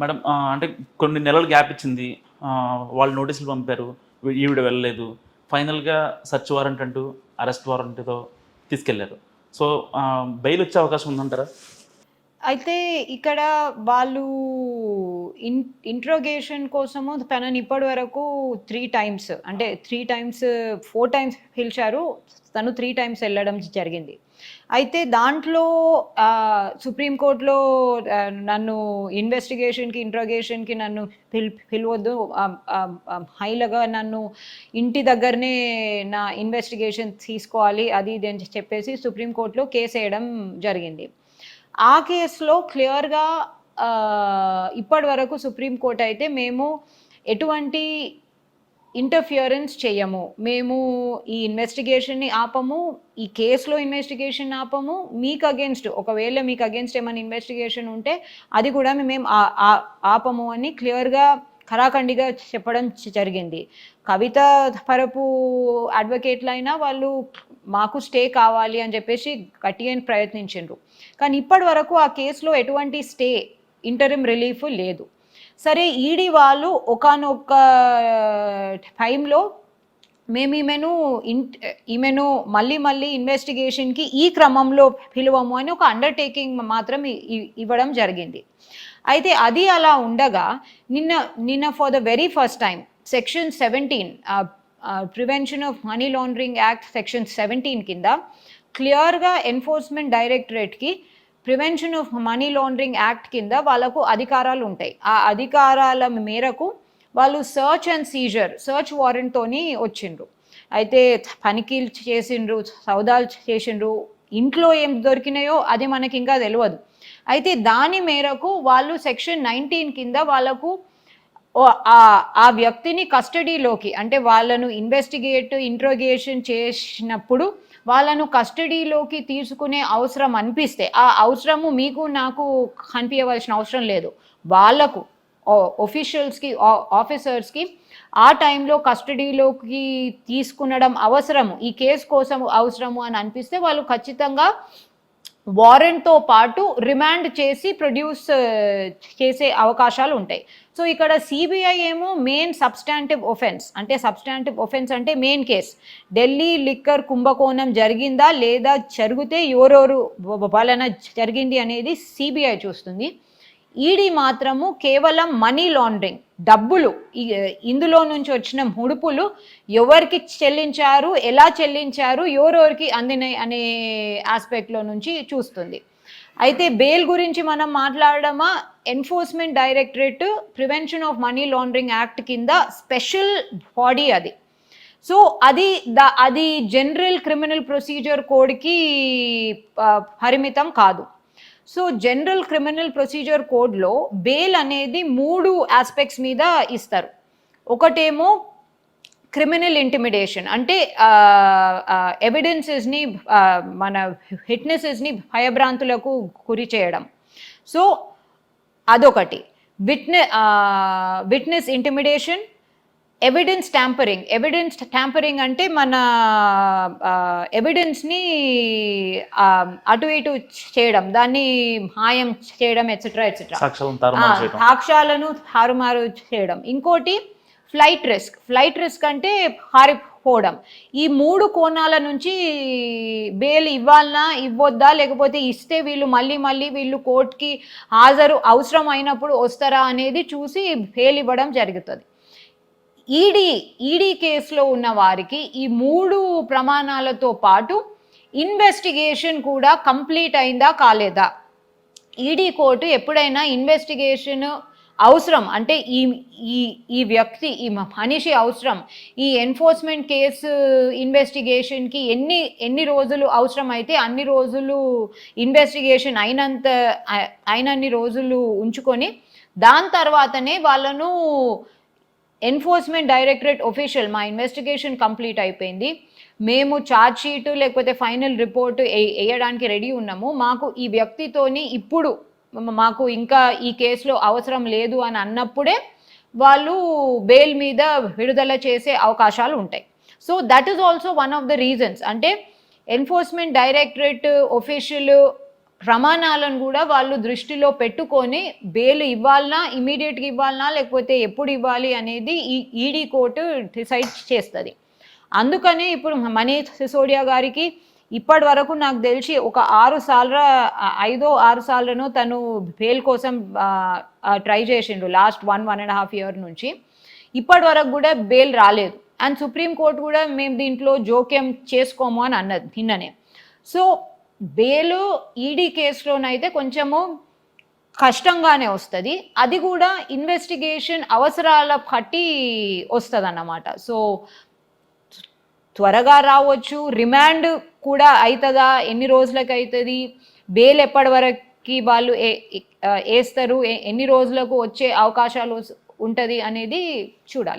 Madam అంటే కొన్ని నెలలు గ్యాప్ ఇచ్చింది. వాళ్ళు నోటీసులు పంపారు. ఈవిడ వెళ్ళలేదు. ఫైనల్గా సర్చ్ వారెంట్ అంటూ అరెస్ట్ వారెంట్తో తీసుకెళ్ళారు. సో బెయిల్ వచ్చే అవకాశం ఉందంటారా? అయితే ఇక్కడ వాళ్ళు ఇన్ ఇంట్రోగేషన్ కోసము తనని ఇప్పటి వరకు త్రీ టైమ్స్ అంటే త్రీ టైమ్స్ ఫోర్ టైమ్స్ పిలిచారు. తను త్రీ టైమ్స్ వెళ్ళడం జరిగింది. అయితే దాంట్లో సుప్రీంకోర్టులో నన్ను ఇన్వెస్టిగేషన్కి ఇంట్రోగేషన్కి నన్ను పిల్ పిలవద్దు. హైలగా నన్ను ఇంటి దగ్గరనే నా ఇన్వెస్టిగేషన్ తీసుకోవాలి అది ఇది అని చెప్పేసి సుప్రీంకోర్టులో కేసు వేయడం జరిగింది. ఆ కేసులో క్లియర్గా ఇప్పటి వరకు సుప్రీంకోర్టు అయితే మేము ఎటువంటి ఇంటర్ఫియరెన్స్ చేయము. మేము ఈ ఇన్వెస్టిగేషన్ని ఆపము ఈ కేసులో ఇన్వెస్టిగేషన్ ఆపము మీకు అగేన్స్ట్ ఒకవేళ మీకు అగేన్స్ట్ ఏమైనా ఇన్వెస్టిగేషన్ ఉంటే అది కూడా మేము ఆ- ఆ- ఆపము అని క్లియర్గా ఖరాఖండిగా చెప్పడం జరిగింది. కవిత పరపు అడ్వకేట్లు అయినా వాళ్ళు మాకు స్టే కావాలి అని చెప్పేసి గట్టిగా ప్రయత్నించిండ్రు. కానీ ఇప్పటి వరకు ఆ కేసులో ఎటువంటి స్టే ఇంటరిమ్ రిలీఫ్ లేదు. సరే ఈడీ వాళ్ళు ఒకనొక టైంలో మేము ఈమెను ఇన్ ఈమెను మళ్ళీ మళ్ళీ ఇన్వెస్టిగేషన్కి ఈ క్రమంలో పిలువము అని ఒక అండర్టేకింగ్ మాత్రం ఇవ్వడం జరిగింది. అయితే అది అలా ఉండగా నిన్న నిన్న for the very first time section seventeen prevention of money laundering act section seventeen కింద క్లియర్గా enforcement డైరెక్టరేట్కి prevention of money laundering act కింద వాళ్ళకు అధికారాలు ఉంటాయి. ఆ అధికారాల మేరకు వాళ్ళు సర్చ్ అండ్ సీజర్ సర్చ్ వారెంట్తోని వచ్చిండ్రు. అయితే తనిఖీలు చేసిండ్రు సౌదాలు చేసిండ్రు ఇంట్లో ఏం దొరికినాయో అది మనకి ఇంకా తెలియదు అయితే దాని మేరకు వాళ్ళు సెక్షన్ నైన్టీన్ కింద వాళ్ళకు ఆ- వ్యక్తిని కస్టడీలోకి అంటే వాళ్ళను ఇన్వెస్టిగేట్ ఇంట్రోగేషన్ చేసినప్పుడు వాళ్ళను కస్టడీలోకి తీసుకునే అవసరం అనిపిస్తే ఆ అవసరము మీకు నాకు కనిపించవలసిన అవసరం లేదు. వాళ్ళకు ఒఫీషియల్స్కి ఆఫీసర్స్కి ఆ టైంలో కస్టడీలోకి తీసుకునడం అవసరము. ఈ కేసు కోసం అవసరము అని అనిపిస్తే వాళ్ళు ఖచ్చితంగా వారెంట్తో పాటు రిమాండ్ చేసి ప్రొడ్యూస్ చేసే అవకాశాలు ఉంటాయి. సో ఇక్కడ సిబిఐ ఏమో మెయిన్ సబ్స్టాంటివ్ ఒఫెన్స్ అంటే సబ్స్టాంటివ్ ఒఫెన్స్ అంటే మెయిన్ కేస్ ఢిల్లీ లిక్కర్ కుంభకోణం జరిగిందా లేదా జరిగితే ఎవరెవరు వలన జరిగింది అనేది సిబిఐ చూస్తుంది. ఈడీ మాత్రము కేవలం మనీ లాండరింగ్ డబ్బులు. ఇందులో నుంచి వచ్చిన ముడుపులు ఎవరికి చెల్లించారు ఎలా చెల్లించారు ఎవరెవరికి అందినాయి అనే ఆస్పెక్ట్లో నుంచి చూస్తుంది. అయితే బెయిల్ గురించి మనం మాట్లాడడమా? Enforcement directorate prevention of money laundering act కింద స్పెషల్ బాడీ అది. సో అది ద అది జనరల్ క్రిమినల్ ప్రొసీజర్ కోడ్కి పరిమితం కాదు. సో జనరల్ క్రిమినల్ ప్రొసీజర్ కోడ్లో బెయిల్ అనేది మూడు ఆస్పెక్ట్స్ మీద ఇస్తారు. ఒకటేమో క్రిమినల్ ఇంటిమిడేషన్ అంటే ఎవిడెన్సెస్ని మన విట్నెసెస్ని భయభ్రాంతులకు గురి చేయడం. సో అదొకటి. విట్నె witness intimidation evidence tampering evidence tampering అంటే మన ఎవిడెన్స్ని అటు ఇటు చేయడం దాన్ని మాయం చేయడం ఎట్సెట్రా ఎట్సెట్రా సాక్ష్యాలను తారుమారు చేయడం. ఇంకోటి ఫ్లైట్ రిస్క్ ఫ్లైట్ రిస్క్ అంటే పారిపోవడం. ఈ మూడు కోణాల నుంచి బెయిల్ ఇవ్వాలనా ఇవ్వొద్దా లేకపోతే ఇస్తే వీళ్ళు మళ్ళీ మళ్ళీ వీళ్ళు కోర్టుకి హాజరు అవసరం అయినప్పుడు వస్తారా అనేది చూసి బెయిల్ ఇవ్వడం జరుగుతుంది. ఈడీ ఈడీ కేసులో ఉన్న వారికి ఈ మూడు ప్రమాణాలతో పాటు ఇన్వెస్టిగేషన్ కూడా కంప్లీట్ అయిందా కాలేదా? ఈడీ కోర్టు ఎప్పుడైనా ఇన్వెస్టిగేషన్ అవసరం? అంటే ఈ ఈ ఈ వ్యక్తి ఈ మనిషి అవసరం? ఈ ఎన్ఫోర్స్మెంట్ కేసు ఇన్వెస్టిగేషన్కి ఎన్ని ఎన్ని రోజులు అవసరం అయితే అన్ని రోజులు ఇన్వెస్టిగేషన్ అయినంత అయినన్ని రోజులు ఉంచుకొని దాని తర్వాతనే వాళ్ళను ఎన్ఫోర్స్మెంట్ డైరెక్టరేట్ ఒఫీషియల్ మా ఇన్వెస్టిగేషన్ కంప్లీట్ అయిపోయింది. మేము ఛార్జ్ షీట్ లేకపోతే ఫైనల్ రిపోర్ట్ వేయడానికి రెడీ ఉన్నాము. మాకు ఈ వ్యక్తితోని ఇప్పుడు మాకు ఇంకా ఈ కేసులో అవసరం లేదు అని అన్నప్పుడే వాళ్ళు బెయిల్ మీద విడుదల చేసే అవకాశాలు ఉంటాయి. So that is also one of the reasons అంటే ఎన్ఫోర్స్మెంట్ డైరెక్టరేట్ ఒఫీషియల్ ప్రమాణాలను కూడా వాళ్ళు దృష్టిలో పెట్టుకొని బెయిల్ ఇవ్వాలనా ఇమీడియట్గా ఇవ్వాలనా లేకపోతే ఎప్పుడు ఇవ్వాలి అనేది ఈ ఈడీ కోర్టు డిసైడ్ చేస్తుంది. అందుకనే ఇప్పుడు మనీష్ సిసోడియా గారికి ఇప్పటి వరకు నాకు తెలిసి ఒక ఆరు సార్ల ఐదో ఆరు సార్లను తను బెయిల్ కోసం ట్రై చేసిండు last one one and half year నుంచి. ఇప్పటి వరకు కూడా బెయిల్ రాలేదు. అండ్ సుప్రీం కోర్టు కూడా మేము దీంట్లో జోక్యం చేసుకోము అని అన్నది నిన్ననే. సో బెయిల్ ఈడీ కేసులోనైతే కొంచెము కష్టంగానే వస్తుంది. అది కూడా ఇన్వెస్టిగేషన్ అవసరాల బట్టి వస్తుంది అన్నమాట సో త్వరగా రావచ్చు రిమాండ్ కూడా అవుతుందా ఎన్ని రోజులకు అవుతుంది బెయిల్ ఎప్పటి వరకు వాళ్ళు ఏ- వేస్తారు ఎన్ని రోజులకు వచ్చే అవకాశాలు ఉంటుంది అనేది చూడాలి.